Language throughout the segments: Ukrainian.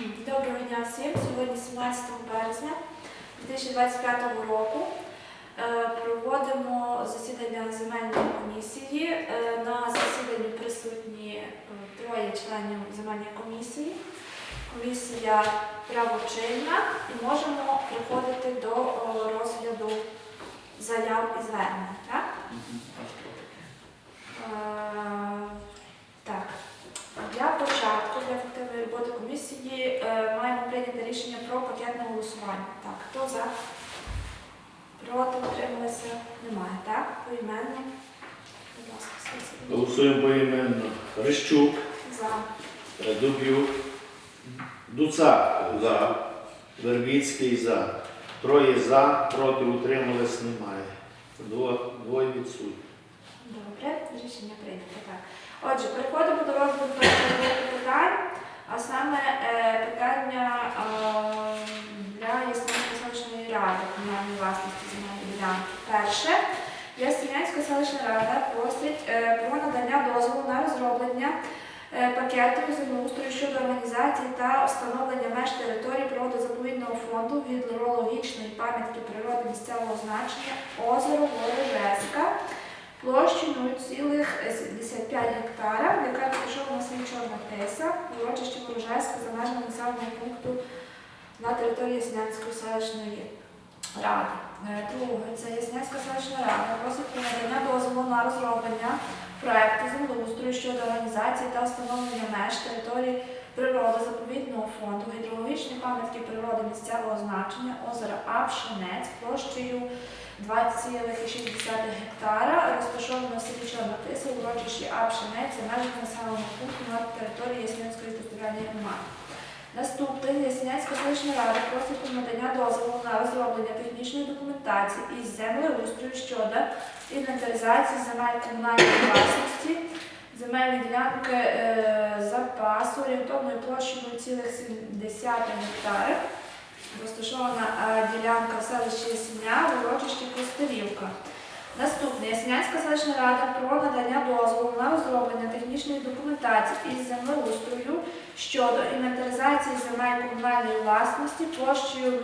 Доброго дня всім. Сьогодні 17 березня 2025 року е, проводимо засідання земельної комісії. Е, На засіданні присутні е, троє членів земельної комісії. Комісія правочинна і можемо приходити до розгляду заяв і звернень. Так, для початку, для ефективної роботи комісії е, маємо прийняти рішення про пакетне голосування. Так, хто за? Проти утрималися? Немає, так? Поіменно. Будь ласка, Сергій. Голосуємо поіменно. Рищук, За. Дуб'юк, Дуцак за, Вербіцький за. Троє за, проти утримались немає. Дво- Двоє відсутні. Добре, рішення прийнято. Так. Отже, переходимо до розгляду питань, а саме е, питання е, для селищної ради комунальної власності земельної ділянки. Перше, Яснянська селищна рада просить е, про надання дозволу на розроблення е, пакету землеустрою щодо організації та встановлення меж території природозаповідного фонду гідрологічної пам'ятки природи місцевого значення озеро Ворожеська площею 0,75 гектара, яка розташована в селі Чорна Тиса, в урочищі Ворожеська за межами населеного пункту на території Яснянської селищної ради. Е, Друге, це Яснянська селищна рада просить про надання дозволу на розроблення проекту землеустрою щодо організації та встановлення меж території природи заповідного фонду гідрологічної пам'ятки природи місцевого значення озера Апшинець площею 20,6 гектара, розташовано в селі в урочищі Апшинець, за межами населеного пункту на території Яснянської територіальної громади. Наступне Яснянська селищна рада просить про надання дозволу на розроблення технічної документації із землеустрою щодо інвентаризації земель комунальної власності, земельні ділянки е, запасу орієнтовною площею 0,7 гектари. Розташована е, ділянка в селищі Ясеня, в урочищі Костелівка. Наступне Яснянська селищна рада про надання дозволу на розроблення технічної документації із землеустрою щодо інвентаризації земель комунальної власності площею 0,17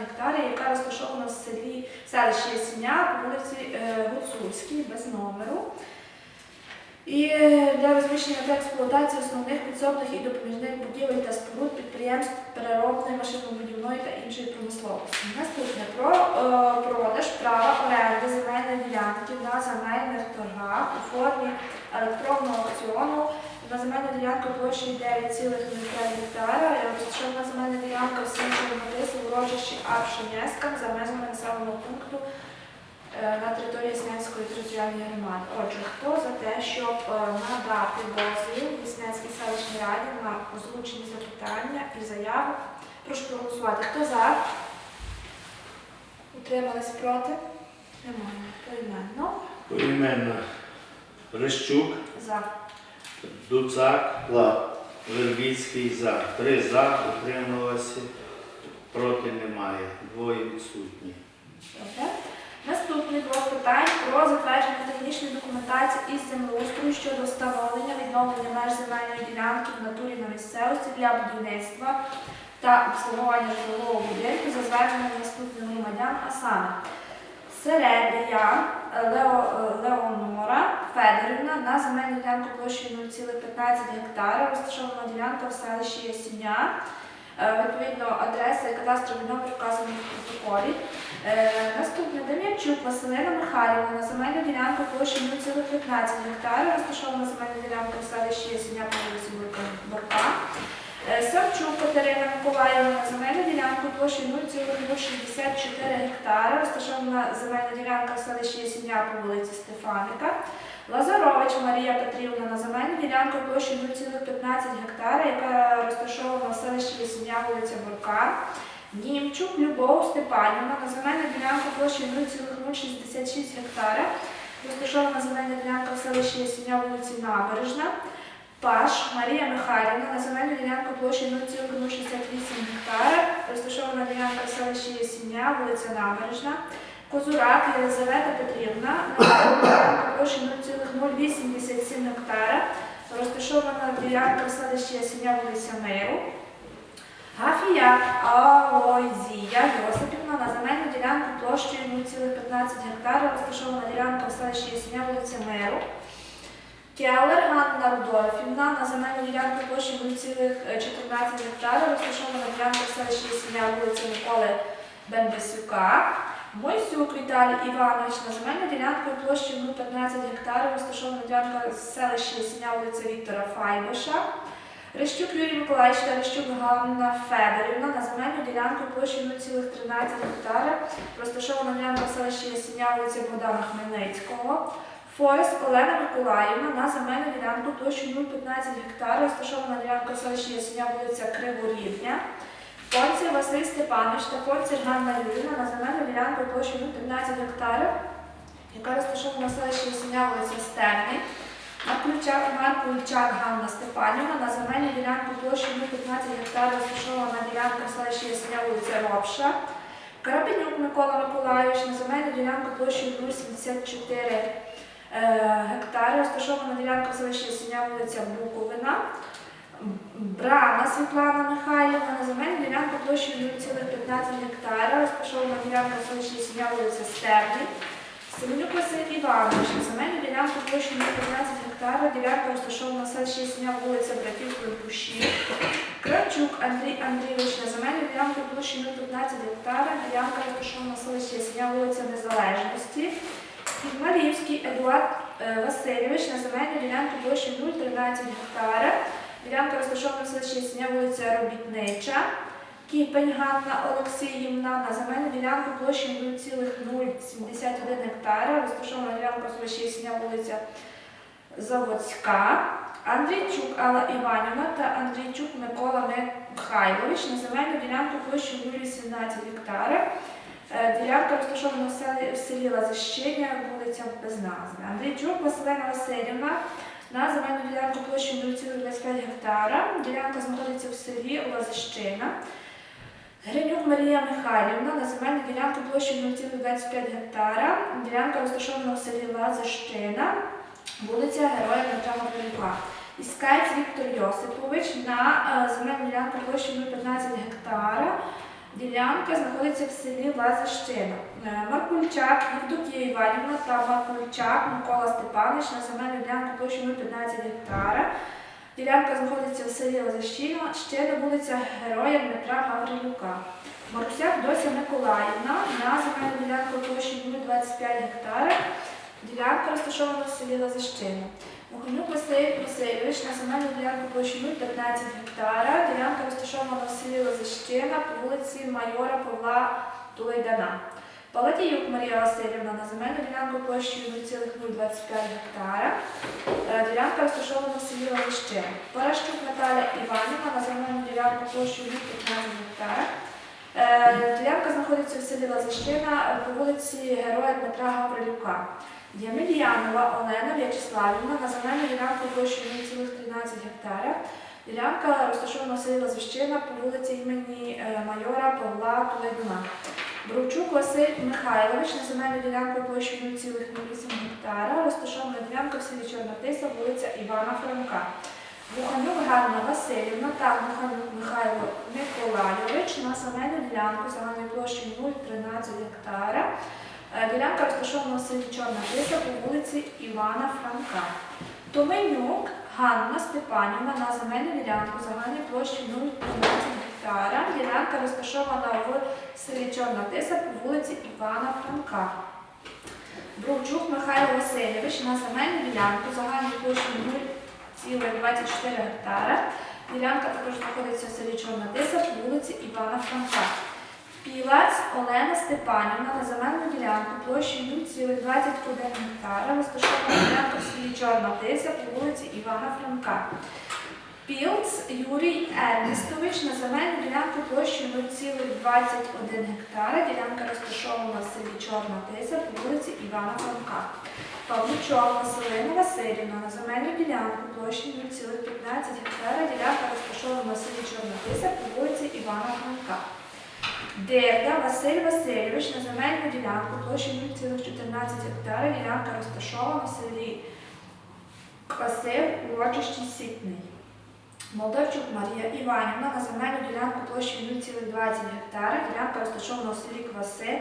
гектарів, яка розташована в селі селищі Ясеня по вулиці е, Гуцульській без номеру. І для розміщення та експлуатації основних підсобних і допоміжних будівель та споруд підприємств переробної, машинобудівної та іншої промисловості. Наступне. Про е, продаж права оренди земельної ділянки на земельних торгах у формі електронного аукціону. На земельну ділянку площею 9,05 гектара, розташована земельна ділянка в селі Чорнотису, урочищі Апшинєска за межами населеного пункту на території Снянської територіальної громади. Отже, хто за те, щоб е, надати дозвіл Снянській селищній раді на озвучені запитання і заяву? Прошу проголосувати. Хто за? Утримались проти? Немає. Поіменно. Поіменно. Рищук, За. Дуцак, Вербіцький за. Три за, утрималися, проти немає. Двоє відсутні. Добре. Наступний блок питань про затвердження технічної документації із землеустрою щодо встановлення відновлення меж земельної ділянки в натурі на місцевості для будівництва та обслуговування житлового будинку за зверненням наступних громадян, а саме Середія Лео, Леонора Федорівна на земельну ділянку площею 0,15 гектара, розташована ділянка в селищі Ясіня. Е, Відповідно, адреса і кадастровий номер вказані в протоколі. Е, Наступне Дем'янчук Василина Михайлівна на земельну ділянку площею 0,15 гектара, розташована земельна ділянка в селищі Ясеня по вулиці Бурка-. Е, Савчук Катерина Миколаївна на земельну ділянку площею 0,64 гектара, розташована земельна ділянка в селищі Ясеня по вулиці Стефаника. Лазарович Марія Петрівна на земельну ділянку площею 0,15 гектара, яка розташована в селищі Ясеня, вулиця Бурка. Німчук Любов Степанівна на земельну ділянку площею 0,066 гектара, розташована земельна ділянка в селищі Ясеня, вулиці Набережна. Паш Марія Михайлівна на земельну ділянку площею 0,068 гектара, розташована ділянка в селищі Ясеня, вулиця Набережна. Козурак Єлизавета Петрівна площею 0,087 гектара, розташована ділянка в селищі Ясеня, вулиця Миру. Гафіяк Алойзія Йосипівна на земельну ділянку площею 0,15 гектарів, розташована ділянка в селищі Ясеня, вулиця Миру. Келлер Ганна Рудольфівна на земельну ділянку площею 0,14 гектарів, розташована ділянка в селищі Ясеня, вулиця Миколи Бендесюка. Мойсюк Віталій Іванович на земельну ділянку площею 0,15 гектарів, розташована ділянка в селищі Ясеня, вулиця Віктора Файбиша. Рещук Юрій Миколаївич та Рещук Ганна Федорівна на земельну ділянку площею 0,13 гектара, розташована ділянка в селищі Ясеня, вулиця Богдана Хмельницького. Форес Олена Миколаївна на земельну ділянку площею 0,15 гектара, розташована ділянка в селищі Ясеня, вулиця Криворівня. Фонців Василь Степанович та Фонців Ганна Юрівна на земельну ділянку площею 0,15 гектарів, яка розташована в селищі Ясеня, вулиця Стерний. Маркульчак Маркульчак Ганна Степанівна на земельну ділянку площею 0,15 гектарів, розташована ділянка в селищі Ясеня, вулиця Робша. Карабінюк Микола Миколайович на земельну ділянку площею 0,74 е, гектари, розташована ділянка в селищі Ясеня, вулиця Буковина. Брана Світлана Михайлівна на земельну ділянку площею 0,15 гектара, розташована ділянка селищі Ясеня, вулиця Стерлі. Семенюк Василь Іванович на земельну ділянку площею 0,15 гектара, ділянка розташована в селищі Ясеня, вулиця Братів Кривпуші. Кравчук Андрій Андрійович на земельну ділянку площею 0,15 гектара, ділянка розташована в селищі Ясеня, вулиця Незалежності. Підмалівський Едуард е, Васильович на земельну ділянку площею 0,13 гектара, ділянка розташована в селищі Ясеня, вулиця Робітнича. Кіпень Ганна Олексіївна на земельну ділянку площею 0,071 гектара, розташована ділянка в селищі Ясеня, вулиця Заводська. Андрійчук Алла Іванівна та Андрійчук Микола Михайлович на земельну ділянку площею 0,18 гектара. Е, Ділянка розташована в селі, Лазищиня, вулиця без назви. Андрійчук Василина Васильівна на земельну ділянку площею 0,25 гектара. Ділянка знаходиться в селі Лазищина. Гринюк Марія Михайлівна на земельну ділянку площею 0,25 гектара. Ділянка розташована в селі Лазищина, вулиця Героя Дмитра Гаврилюка. Іскаєць Віктор Йосипович на е, земельну ділянку площею 0,15 гектара. Ділянка знаходиться в селі Лазищина. Е, Маркульчак Євдокія Іванівна та Маркульчак Микола Степанович на земельну ділянку площею 0,15 гектара. Ділянка знаходиться в селі Лазищина, ще на вулиця Героя Дмитра Гаврилюка. Марусяк Дося Миколаївна на земельну ділянку площею 0,25 гектара. Ділянка розташована в селі Лазищина. Муханюк Василь Васильович на земельну ділянку площею 0,15 гектара. Ділянка розташована в селі Лазищина по вулиці Майора Павла Тулейдана. Палатіюк Марія Васильівна на земельну ділянку площею 0,025 гектара. Е, Ділянка розташована в селі Лазищина. Паращук Наталя Іванівна на земельну ділянку площею 0,15 гектара. Е, Ділянка знаходиться в селі Лазищина е, по вулиці Героя Дмитра Гаврилюка. Ємельянова Олена В'ячеславівна на земельну ділянку площею 0,13 гектара. Ділянка розташована в селі Лазвищина по вулиці імені е, майора Павла Тулейдуна. Бровчук Василь Михайлович на земельну ділянку площею 0,08 гектара. Розташована ділянка в селі Чорнотиса, вулиця Івана Франка. Буханюк Ганна Васильівна та Буханюк Михайло Миколайович на земельну ділянку загальною площею 0,13 гектара. Е, Ділянка розташована в селі Чорна Тиса по вулиці Івана Франка. Томенюк Ганна Степанівна на земельну ділянку загальною площею 0,15 гектара. Ділянка розташована в селі Чорна Тиса по вулиці Івана Франка. Бровчук Михайло Васильович на земельну ділянку загальною площею 0,24 гектара. Ділянка також знаходиться в селі Чорна Тиса по вулиці Івана Франка. Пілець Олена Степанівна на земельну ділянку площею 0,21 гектара, розташована ділянка в селі Чорна Диса по вулиці Івана Франка. Пілц Юрій Ернестович на земельну ділянку площею 0,21 гектара, ділянка розташована в селі Чорна Тися по вулиці Івана Франка. Павлючок Василина Васильівна на земельну ділянку площею 0,15 гектара, ділянка розташована в селі Чорна Тися по вулиці Івана Франка. Дерда Василь Васильович на земельну ділянку площею 0,14 гектара. Ділянка розташована в селі Квасив, урочищі Сітний. Молдавчук Марія Іванівна на земельну ділянку площею 0,20 гектара. Ділянка розташована у селі Кваси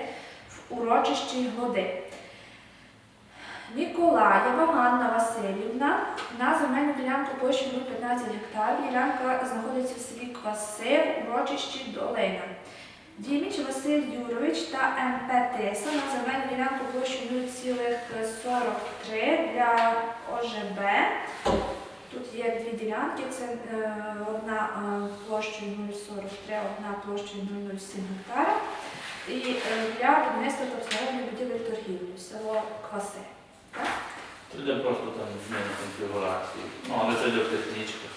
в урочищі Глоди. Ніколаєва Ганна Васильівна на земельну ділянку площею 0,15 гектар. Ділянка знаходиться в селі Кваси в урочищі Долина. Діміч Василь Юрович та МП Тиса на земельну ділянку площею 0,43 для ОЖБ. Тут є дві ділянки, це е, одна е, площею 0,43, одна площею 0,07 гектара. І е, для будівництва та обслуговування будівель торгівлі, село Кваси. Так? Це йде просто там зміна конфігурації. Ну, але це йде в технічках.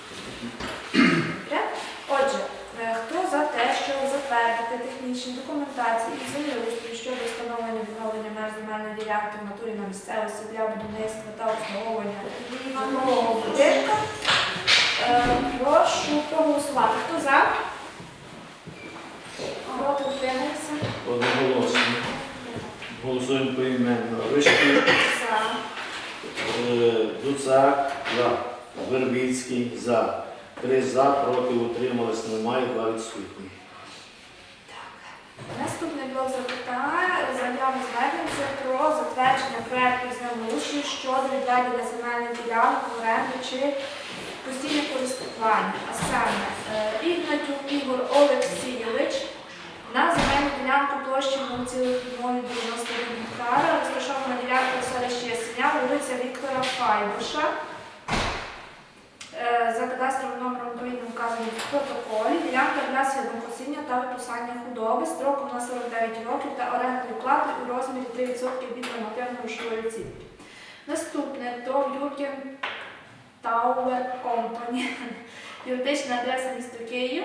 Добре? Отже, е, хто за те, щоб затвердити технічні документації і землеустрою щодо встановлення відновлення меж земельної ділянки в натурі на місцевості для будівництва та обслуговування житлового будинку, е, прошу проголосувати. Хто за? Проти утримався? Одноголосно. Голосуємо поіменно. Рищук, За. е, Дуцак, за. Вербицький, за. Три за, проти утримались немає, два відсутні. Блок запитань заяви про затвердження проекту землеустрою щодо відведення земельних ділянок в оренду чи постійне користування. А саме е, Ігнатюк Ігор Олексійович на земельну ділянку площі 0,91 гектара, розташована ділянка в селищі Ясеня, вулиця Віктора Файбуша. Е, За кадастровим номером України вказані в протоколі ділянка для свідомосіння та виписання худоби строком на 49 років та орендної плати у розмірі 3% від нормативно-грошової оцінки. Наступне до Юрген Tower Company. Юридична адреса місто Київ.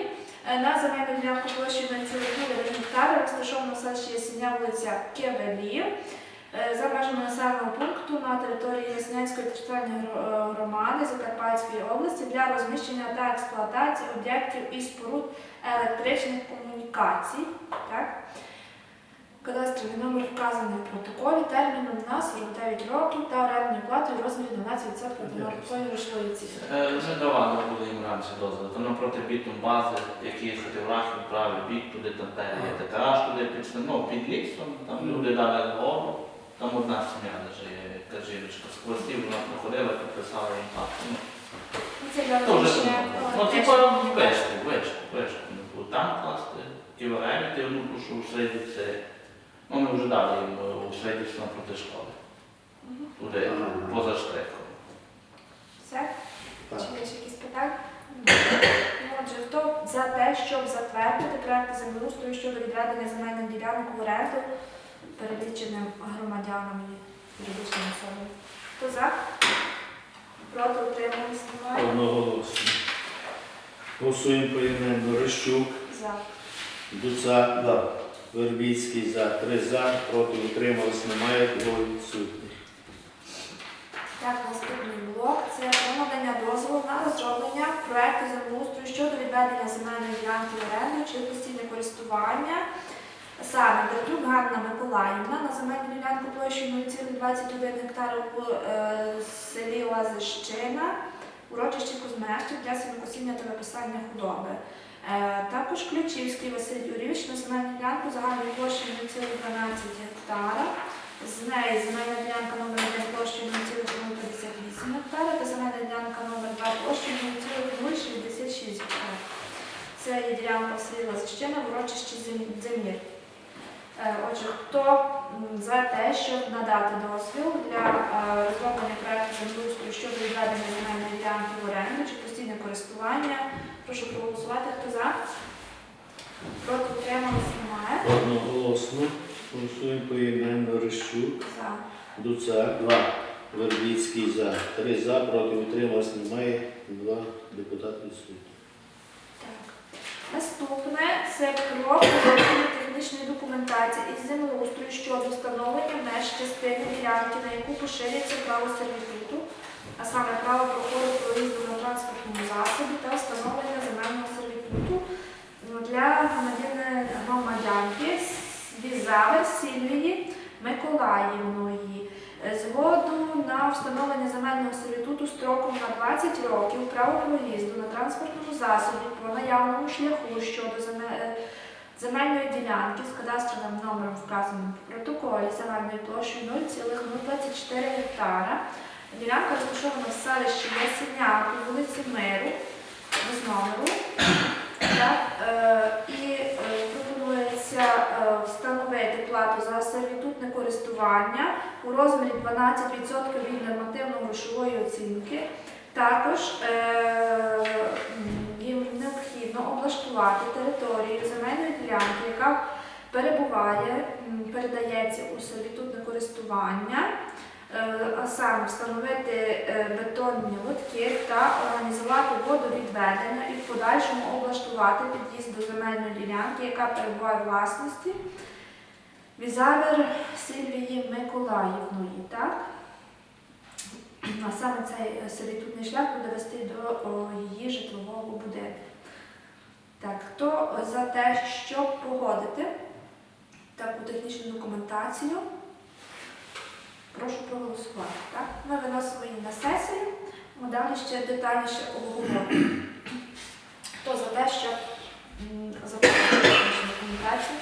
Е, На земельну ділянку площею 0,9 гектара розташована в селищі Ясеня вулиця Кевелів. Е, За межами населеного пункту на території Ясненської територіальної громади Закарпатської області для розміщення та експлуатації об'єктів і споруд електричних комунікацій. Так? Кадастровий номер вказаний в протоколі терміном на 49 років та орендною платою у розмірі 12% до нормативної грошової оцінки. Е, Вже давали були їм раніше дозвіл. Там напроти бітум бази, які їхати в Рахів, правий бік, туди там є така аж туди під, ну, під лісом, там люди дали гору. Там одна сім'я яка жіночка з хвостів, вона проходила, підписала їм акт. Ну, Ну, Це для Дуже розміщення Ну, типу, вишку. Не було там класти, ті варіанти, ну, що у середі це. Ну, ми вже дали їм е, у середі напроти школи. Ага. поза штрихом. Все? Так. Чи є ще якісь питання? Ну, Отже, хто за те, щоб затвердити проект землеустрою щодо відведення земельних ділянок в оренду переліченим громадянам і юридичним особам? Хто за? Проти утримались немає? Одноголосно. Голосуємо поіменно. Рищук, За. Дуцак, за. Вербицький, за. Три за, проти утримались немає, двоє відсутні. Так, наступний блок це надання дозволу на розроблення проекту землеустрою щодо відведення земельної ділянки в оренду чи постійне користування. Саме Дердюк Ганна Миколаївна на земельну ділянку площею 0,21 гектара в е, селі Лазищина, урочищі Кузьмещик для сінокосіння та виписання худоби. Е, також Ключівський Василь Юрійович на земельну ділянку загальною площею 0,12 гектара. З неї земельна ділянка номер 1 площею 0,58 гектара та земельна ділянка номер 2 площею 0,066 гектара. Це є ділянка в селі Лазищина в урочищі Зем- Дземір. Е, Отже, хто за те, щоб надати дозвіл для е, розроблення проекту землеустрою щодо відведення земельної ділянки в оренду чи постійне користування, прошу проголосувати. Хто за? Проти утримались немає. Одноголосно. Голосуємо поіменно. Рищук, За. Дуцак, два. Вербицький, за. Три за, проти утримались немає, два депутати відсутні. Так. Наступне це про погодження технічної документації із землеустрою щодо встановлення меж частини ділянки, на яку поширюється право сервітуту, а саме право проходу проїзду на транспортному засобі та встановлення земельного сервітуту для громадянки Візави Сільвії Миколаївної. Е, Згоду на встановлення земельного сервітуту строком на 20 років право проїзду на транспортному засобі по наявному шляху щодо е, земельної ділянки з кадастровим номером вказаним в протоколі загальною площею 0,024 гектара. Ділянка розташована в селищі Ясеня по вулиці Миру, без номеру. Так, е, і пропонується е, встановити плату за сервітутне користування у розмірі 12% від нормативно-грошової оцінки. Також е, їм необхідно облаштувати територію земельної ділянки, яка перебуває, передається у сервітутне користування, а саме встановити е, бетонні лотки та організувати водовідведення і в подальшому облаштувати під'їзд до земельної ділянки, яка перебуває у власності Візавер Сильвії Миколаївної. Так? А саме цей е, сервітутний шлях буде вести до її житлового будинку. Так, хто за те, щоб погодити таку технічну документацію? Прошу проголосувати. Так? Ми виносимо її на сесію, ми далі ще детальніше обговоримо. Хто за те, запустити технічну документацію?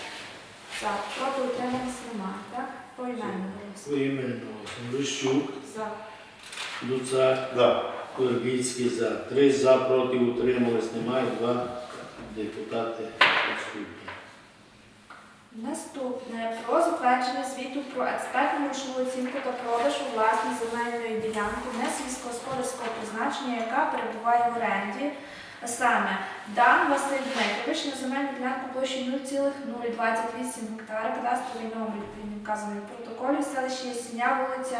За. Проти утримались немає, так? Поіменно голосуємо. Лищук, За. Луцак, Вербіцький за. Три за, проти утримались, немає. Два депутати відсутні. Наступне про затвердження звіту про експертну грошову оцінку та продаж у власність земельної ділянки не сільськогосподарського призначення, яка перебуває в оренді. Саме Дан Василь Дмитрович на земельну ділянку площею 0,028 гектара, кадастровий номер відповідно вказаний в протоколі, селище Ясеня, вулиця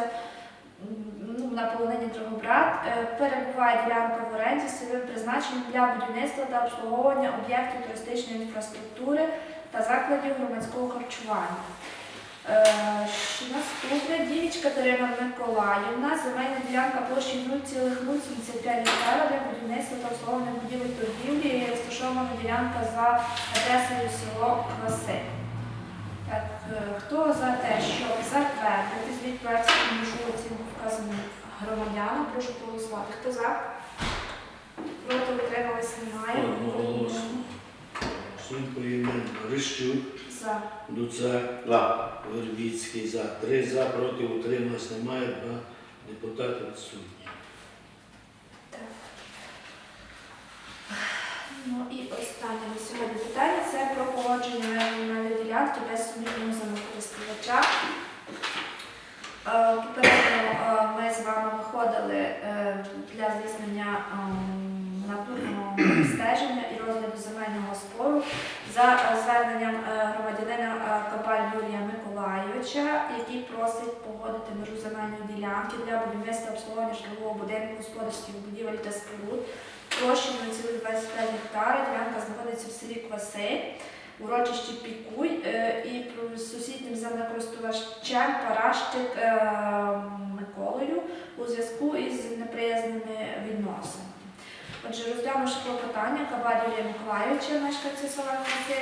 ну, на полонині Дрогобрат. Е, Перебуває ділянка в оренді з призначенням для будівництва та обслуговування об'єктів туристичної інфраструктури та закладів громадського харчування. Е, Наступне Дівіч Катерина Миколаївна, земельна ділянка площі 0,075 гектара для будівництва та обслуговування будівель торгівлі і розташована ділянка за адресою село Кваси. Так, е, хто за те, щоб затвердити звіт про експертну оцінку вказаним громадянам, прошу проголосувати. Хто за? Проти утримались немає. Одноголосно. Голосуємо поіменно. Лищук, За. За. Вербіцький за. Три за, проти утримались, немає. Два депутати відсутні. Так. Ну і останнє на сьогодні питання це про погодження земельної ділянки без сумнівного землекористувача. Е, Попередньо е, ми з вами виходили е, для здійснення ем, натурного стеження і розгляду земельного спору за е, зверненням е, громадянина е, Кабаль Юрія Миколайовича, який просить погодити межу земельної ділянки для будівництва обслуговування житлового будинку, господарських будівель та споруд площею 0,25 гектара. Ділянка знаходиться в селі Кваси, урочищі Пікуй і сусіднім землекористувачем Паращик е, Миколою у зв'язку із неприязними відносинами. Отже, розглянувши клопотання Кабаль Юрія Миколайовича, мешканця села Кваси,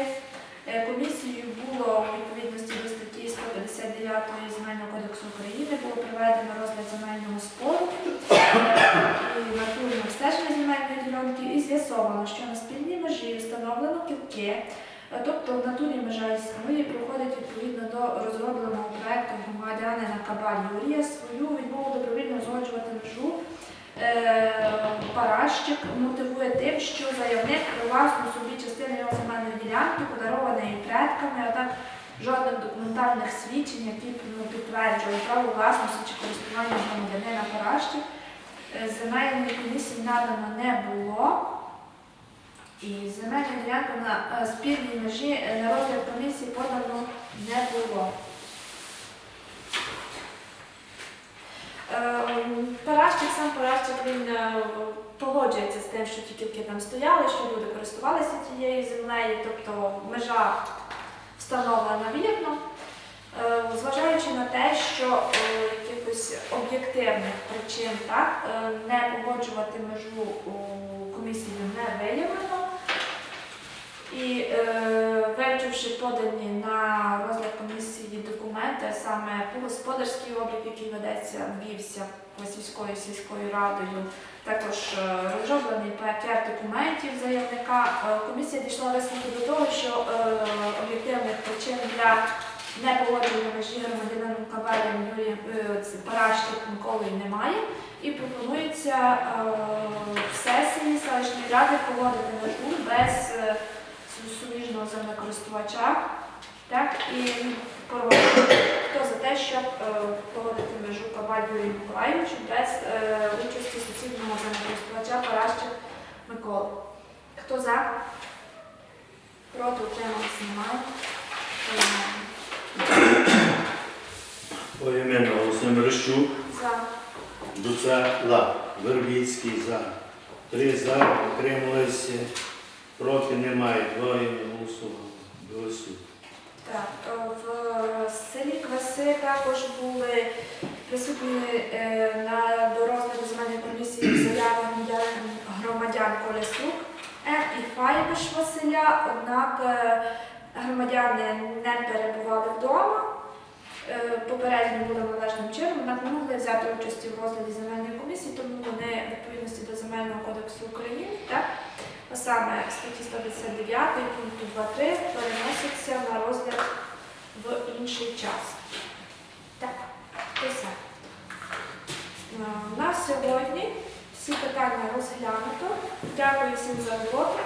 е, комісією було у відповідності до статті 159 Земельного кодексу України було проведено розгляд земельного спору. І натурне обстеження земельної ділянки і з'ясовано, що на спільній межі встановлено кілки, е, тобто в натурі межа існує, проходить відповідно до розробленого проекту громадянина Кабаль Юрія свою відмову добровільно узгоджувати межу. Е, Паращик мотивує тим, що заявник привласнив собі частину його земельної ділянки, подарованої предками, а так жодних документальних свідчень, які ну, підтверджували право власності чи користування громадянина Паращик, е, земельної комісії надано не було. І земельна ділянка на е, спільній межі на розгляд комісії подано не було. Паращик, сам Паращик, він е, погоджується з тим, що ті кілки там стояли, що люди користувалися тією землею, тобто межа встановлена вірно. Е, Зважаючи на те, що е, якихось об'єктивних причин так, е, не погоджувати межу у комісії не виявлено. І е, вивчивши подані на розгляд комісії документи, саме по господарський облік, який ведеться, ввівся сільською сільською радою, також е, розроблений пакет документів заявника. Е, Комісія дійшла висновку до того, що е, об'єктивних причин для непогодження межі громадянином Кавелем Юрієм е, Парашків Миколою немає. І пропонується е, в сесії селищної ради погодити межу без е, суміжного землекористувача. Так, і проводити. Хто за те, щоб е, погодити межу Каваль Юрію Миколаївичу без е, участі сусіднього землекористувача Паращик Миколи. Хто за? Проти утримались немає. Поіменно голосуємо Рищук, За. Дуца, за. Вербіцький за. Три за, утрималися. Проти немає. Двоє не. Голосуємо. Так, е, в селі Кваси також були присутні е, на розгляду земельної комісії заяви громадян, Колесук М і Файбиш Василя, однак е, громадяни не перебували вдома. е, Попередньо були належним чином, однак не могли взяти участі в розгляді земельної комісії, тому вони відповідності до Земельного кодексу України, так, а саме статті 159 пункту 2.3 переноситься на розгляд в інший час. Так, це все. Е, На сьогодні всі питання розглянуто. Дякую всім за роботу.